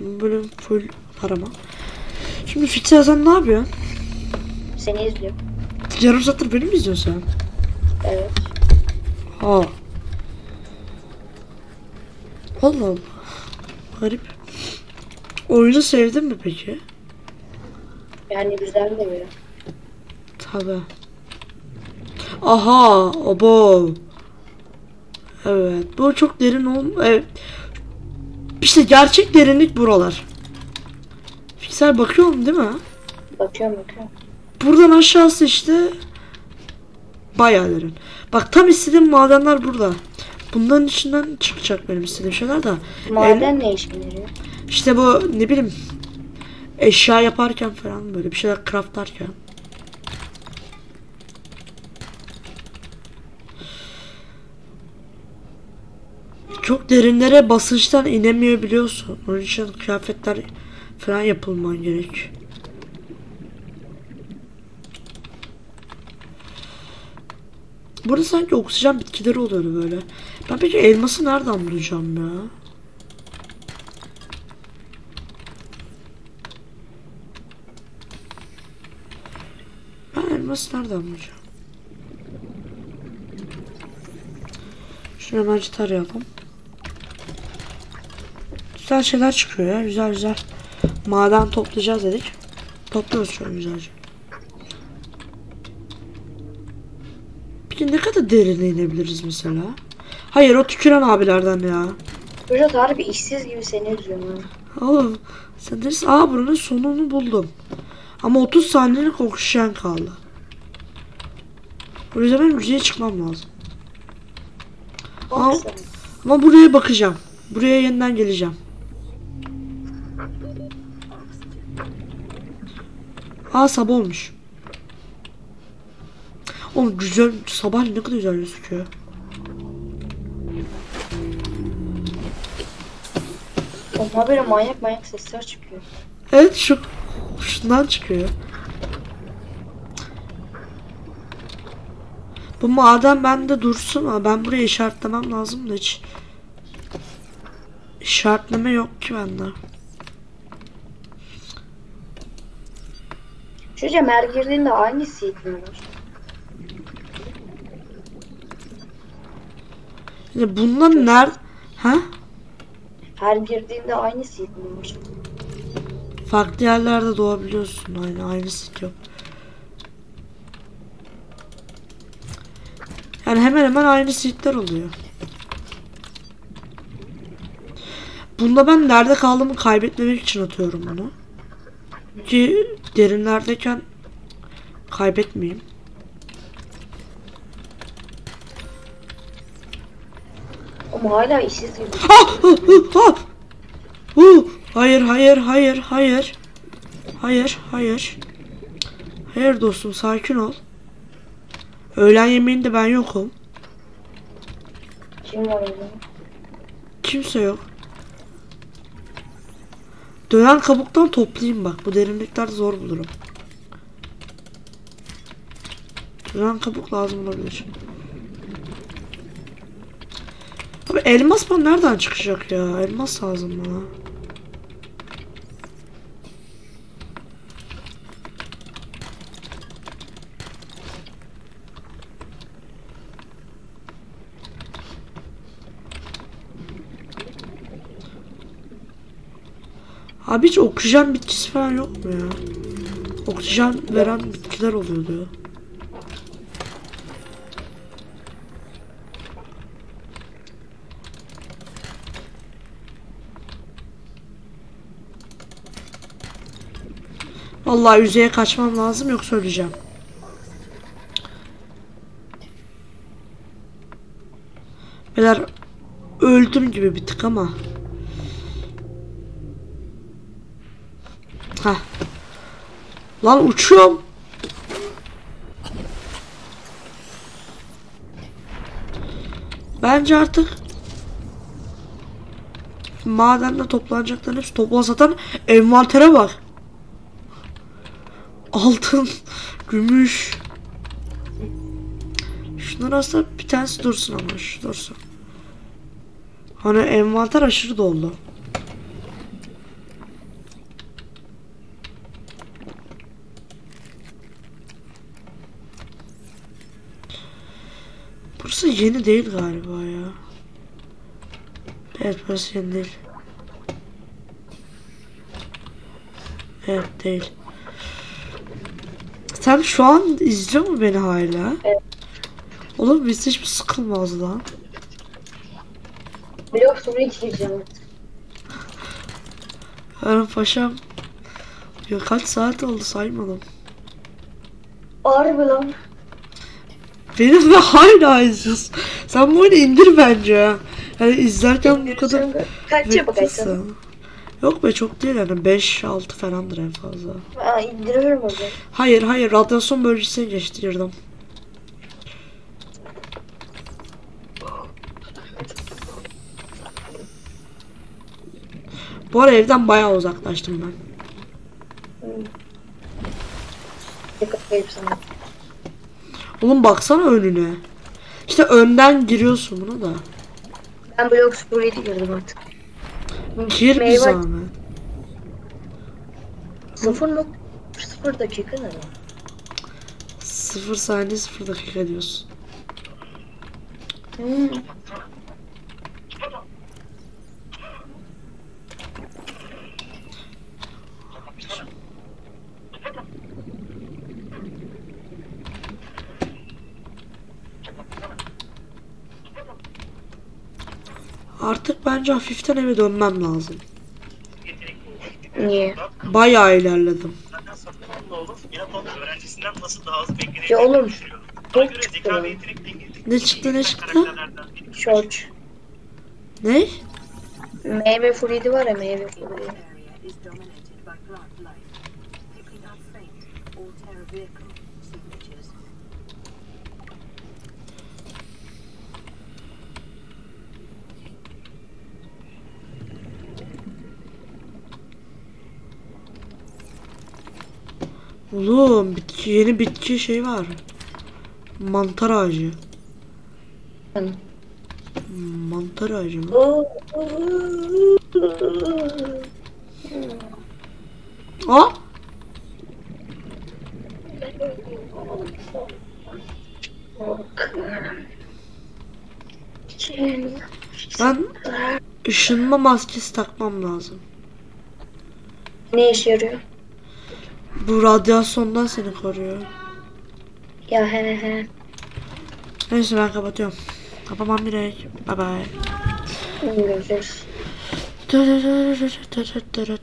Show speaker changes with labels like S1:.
S1: Böyle full arama. Şimdi Fitzer sen ne yapıyorsun?
S2: Seni izliyorum.
S1: Yarım saattir beni mi izliyorsun sen?
S2: Evet.
S1: Ha. Allah Allah. Garip. Oyunu sevdin mi peki?
S2: Yani güzel de böyle.
S1: Tabi. Aha, abo. Evet, bu çok derin ol. Evet. İşte gerçek derinlik buralar. Fiksel bakıyorum değil mi?
S2: Bakıyorum bakıyorum.
S1: Buradan aşağısı işte bayağı derin. Bak tam istediğim madenler burada. Bunların içinden çıkacak benim istediğim şeyler de.
S2: Maden ne iş veriyor?
S1: İşte bu ne bileyim eşya yaparken falan böyle bir şeyler craftlarken. Çok derinlere basınçtan inemiyor biliyorsun. Onun için kıyafetler falan yapılman gerek. Burada sanki oksijen bitkileri oluyor böyle. Ben peki elması nereden bulacağım ya? Ben elması nereden bulacağım? Şunu hemen tarayalım. Güzel şeyler çıkıyor ya. Güzel güzel. Maden toplayacağız dedik. Topluyoruz şu an güzelce. Peki ne kadar derine inebiliriz mesela? Hayır o tüküren abilerden ya.
S2: Çocuk harbi işsiz gibi seni izliyorum ha.
S1: Oğlum sen dersin aa buranın sonunu buldum. Ama 30 saniyelik oksijen kaldı. O yüzden benim yüzeye çıkmam lazım.
S2: Sen.
S1: Ama buraya bakacağım. Buraya yeniden geleceğim. Aa sabah olmuş. Oğlum güzel sabah ne kadar güzel gözüküyor.
S2: Ama böyle manyak manyak sesler çıkıyor.
S1: Evet şu şundan çıkıyor. Bu maden bende dursun ama ben buraya işaretlemem lazım da hiç. İşaretleme yok ki bende.
S2: Çocuğa her girdiğinde aynı seed mi var?
S1: Yani bunlar nerede? Ha?
S2: Her girdiğinde aynı seed mi var?
S1: Farklı yerlerde doğabiliyorsun. Aynı aynı sit yok. Yani hemen hemen aynı sitler oluyor. Bunda ben nerede kaldığımı kaybetmemek için atıyorum bunu. Ki derinlerdeyken kaybetmeyeyim.
S2: Ama hala işsiz gibi.
S1: Hayır, hayır, hayır, hayır. Hayır, hayır. Hayır dostum, sakin ol. Öğlen yemeğinde ben yokum.
S2: Kim var orada?
S1: Kimse yok. Dönen kabuktan toplayayım bak. Bu derinliklerde zor bulurum. Dönen kabuk lazım olabilir. Abi elmas bana nereden çıkacak ya? Elmas lazım bana. Abi hiç oksijen bitkisi falan yok mu ya? Oksijen veren bitkiler oluyordu. Vallahi yüzeye kaçmam lazım yoksa öleceğim. Beyler öldüm gibi bir tık ama. Ha. Lan uçuyorum. Bence artık madende toplanacakların hepsi topla zaten envantere bak. Altın, gümüş. Şunlar aslında bir tanesi dursun ama şu dursun. Hani envanter aşırı doldu. Burası yeni değil galiba ya. Evet burası yeni değil. Evet değil. Sen şu an izliyor mu beni hala?
S2: Evet.
S1: Oğlum biz hiç mi sıkılmaz lan?
S2: Blok sonra gireceğim.
S1: Benim paşam. Ya kaç saat oldu saymadım.
S2: Harbi lan.
S1: Benim de hala izliyorsun. Sen bu oyunu indir bence. Yani izlerken bu kadar
S2: Kaç yapı kaçsın?
S1: bekliyorsun. Yok be çok değil yani 5-6 falandır en fazla.
S2: Aa indiriyorum o zaman.
S1: Hayır hayır radyasyon bölgesine geçtirdim. Bu ara evden bayağı uzaklaştım ben.
S2: Dikkat kayıp sana.
S1: Oğlum baksana önüne. İşte önden giriyorsun buna da.
S2: Ben blok 07 girdim artık.
S1: Gir bir
S2: Meyve
S1: zahmet.
S2: 0 0 dakika ne lan?
S1: 0 saniye 0 dakika diyorsun.
S2: Hmm.
S1: Artık bence hafiften eve dönmem lazım.
S2: Niye?
S1: Bayağı ilerledim.
S2: Ya oğlum, çok çıktı.
S1: Ne çıktı ne çıktı?
S2: Short.
S1: Ne?
S2: Meyve furidi var ya meyve furidi.
S1: Oğlum bitki yeni bitki şey var. Mantar ağacı.
S2: Hani.
S1: Mantar ağacı mı? Aa! Ben ışınma maskesi takmam lazım.
S2: Ne işe yarıyor?
S1: Bu radyasyondan seni koruyor.
S2: Ya he he.
S1: Neyse ben kapatıyorum. Kapamam direkt. Bye bye.
S2: Görüşürüz.